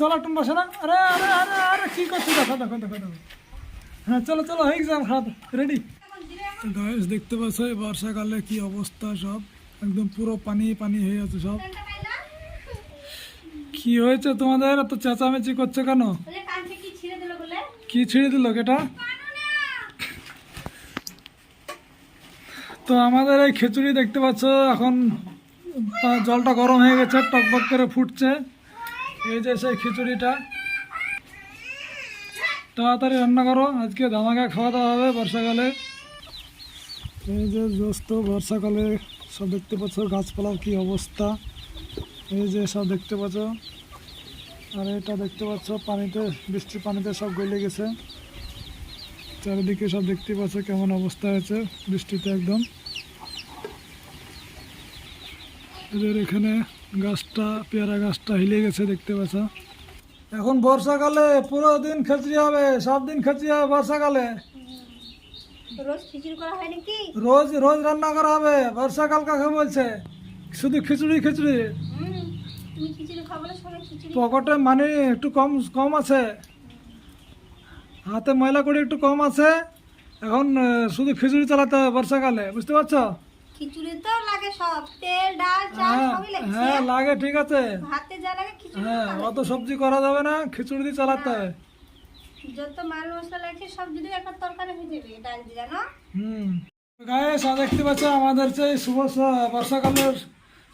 চলো টুম বসে না আরে আরে আরে আরে কি করছি? দেখো দেখো দেখো দেখো। হ্যাঁ চলো চলো হয়ে গেছে আমার খাওয়া রেডি গাইস দেখতে পাচ্ছ এই বর্ষাকালে কি অবস্থা সব? একদম পুরো পানি পানি হয়ে আছে সব। কি হয়েছে তোমাদের? এত চেঁচামেচি করছে কেন? বলে কি ছিঁড়ে দিল বলে? কি ছিঁড়ে দিল এটা তো আমাদের এই খিচুড়ি দেখতে পাচ্ছ এখন জলটা গরম হয়ে গেছে টকবক করে ফুটছে। এই যে সেই খিচুড়িটা। তাড়াতাড়ি রান্না করো, আজকে ধামাকা খাওয়া দাওয়া হবে বর্ষাকালে। এই যে জ্যৈষ্ঠ বর্ষাকালে, সব দেখতে পাচ্ছ গাছপালার কি অবস্থা। এই যে সব দেখতে পাচ্ছ। আর এটা দেখতে পাচ্ছ, পানিতে, বৃষ্টির পানিতে সব গলে গেছে। চারিদিকে সব দেখতে পাচ্ছ কেমন অবস্থা হয়েছে বৃষ্টিতে একদম। এদের এখানে গাছটা পেয়ারা গাছটা হিলে গেছে দেখতে পাচ্ছ। এখন বর্ষাকালে পুরো দিন খেচড়ি হবে সব দিন খেচড়ি হবে বর্ষাকালে। রোজ খিচুড়ি করা হয় নাকি? রোজ রোজ রান্না করা হবে বর্ষাকাল কাকে বলছে? শুধু খিচুড়ি খিচুড়ি। পকেটে মানি একটু কম কম আছে। হাতে ময়লা করে একটু কম আছে। এখন শুধু খিচুড়ি চালাতে হবে বর্ষাকালে বুঝতে পারছ? খিচুড়ি লাগে সব তেল ডাল চাল হ্যাঁ সবই হ্যাঁ লাগে ঠিক আছে। ভাতে যা লাগে খিচুড়ি হ্যাঁ অত সবজি করা যাবে না খিচুড়ি দিয়ে চালাতে হবে যত মাল মশলা লাগছে সব যদি একটা তরকারি হয়ে যাবে ডাল দিয়ে জানো? হুম। গায়ে সব দেখতে পাচ্ছ আমাদের সেই শুভ বর্ষাকালের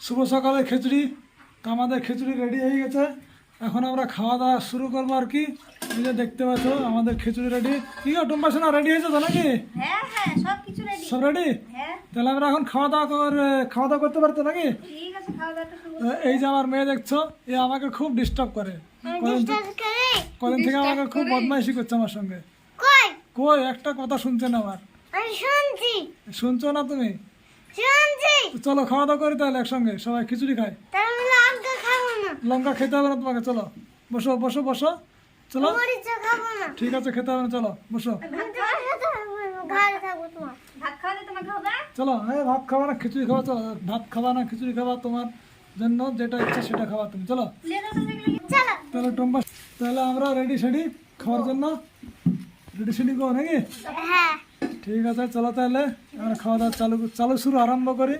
শুভ সকালের খিচুড়ি তো আমাদের খিচুড়ি রেডি হয়ে গেছে। এখন আমরা খাওয়া দাওয়া শুরু করব আর কি। এই যে দেখতে পাচ্ছ আমাদের খিচুড়ি রেডি কি সোনা রেডি হয়েছে তো নাকি? হ্যাঁ সব রেডি সব রেডি তাহলে আমরা এখন খাওয়া দাওয়া করে খাওয়া দাওয়া করতে পারতো নাকি? এই যে আমার মেয়ে দেখছ এ আমাকে খুব ডিস্টার্ব করে। কদিন থেকে আমাকে খুব বদমাইশি করছে আমার সঙ্গে। কই? কই? একটা কথা শুনছে না আমার। শুনছো। না তুমি? চলো খাওয়া দাওয়া করি তাহলে একসঙ্গে। সবাই খিচুড়ি খাই লঙ্কা খেতে হবে না তোমাকে চলো। বসো বসো বসো। চলো। মরিচা খাব না। ঠিক আছে খেতে হবে না চলো। বসো। চলো হ্যাঁ ভাত খাবা না খিচুড়ি খাওয়া চলো ভাত খাবা না খিচুড়ি খাবা তোমার জন্য যেটা ইচ্ছা সেটা খাবা তুমি চলো। তাহলে টম্বা তাহলে আমরা রেডি সেডি খাওয়ার জন্য। রেডি সেডি করো নাকি? হ্যাঁ। ঠিক আছে চলো তাহলে আমরা খাওয়া দাওয়া চালু চালু শুরু আরম্ভ করি।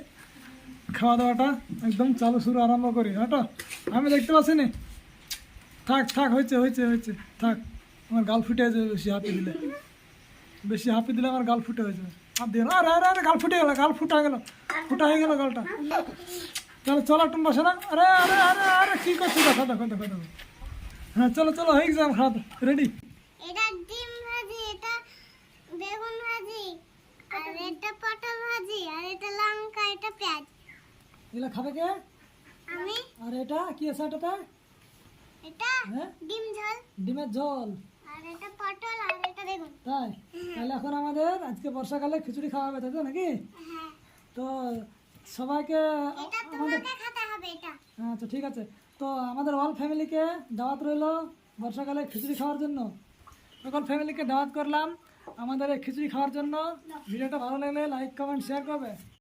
খাওয়া দাওয়াটা একদম চালু শুরু আরম্ভ করি হাঁটো আমি দেখতে পাচ্ছি নি? থাক থাক হয়েছে হয়েছে হয়েছে থাক। আমার গাল ফুটে যাবে বেশি হাঁপি দিলে। বেশি হাঁপি দিলে আমার গাল ফুটে হয়েছে। হাত দিয়ে আরে আরে আরে গাল ফুটে গেল গাল ফুটা গেল ফুটা হয়ে গেল গালটা। তাহলে চলো টুম বসে না আরে আরে আরে আরে কী করছি দেখো দেখো দেখো দেখো। হ্যাঁ চলো চলো হয়ে গেছে আমার খাওয়া রেডি এটা ডিম ভাজি এটা বেগুন ভাজি আর এটা পটল ভাজি আর এটা লঙ্কা এটা পেঁয়াজ। এগুলো খাবে কে? আমি। আর এটা কি আছে এটাতে? এটা হ্যাঁ? ডিম ঝোল। ডিমের ঝোল। আর এটা পটল আর এটা বেগুন। তাই? এখন আমাদের আজকে বর্ষাকালে খিচুড়ি খাওয়া হবে তাই তো নাকি? হ্যাঁ। তো সবাইকে এটা আমাদের তোমাকে খেতে আচ্ছা ঠিক আছে। তো আমাদের অল ফ্যামিলিকে দাওয়াত রইল বর্ষাকালে খিচুড়ি খাওয়ার জন্য। সকল ফ্যামিলিকে দাওয়াত করলাম আমাদের এই খিচুড়ি খাওয়ার জন্য। ভিডিওটা ভালো লাগলে লাইক কমেন্ট শেয়ার করবে।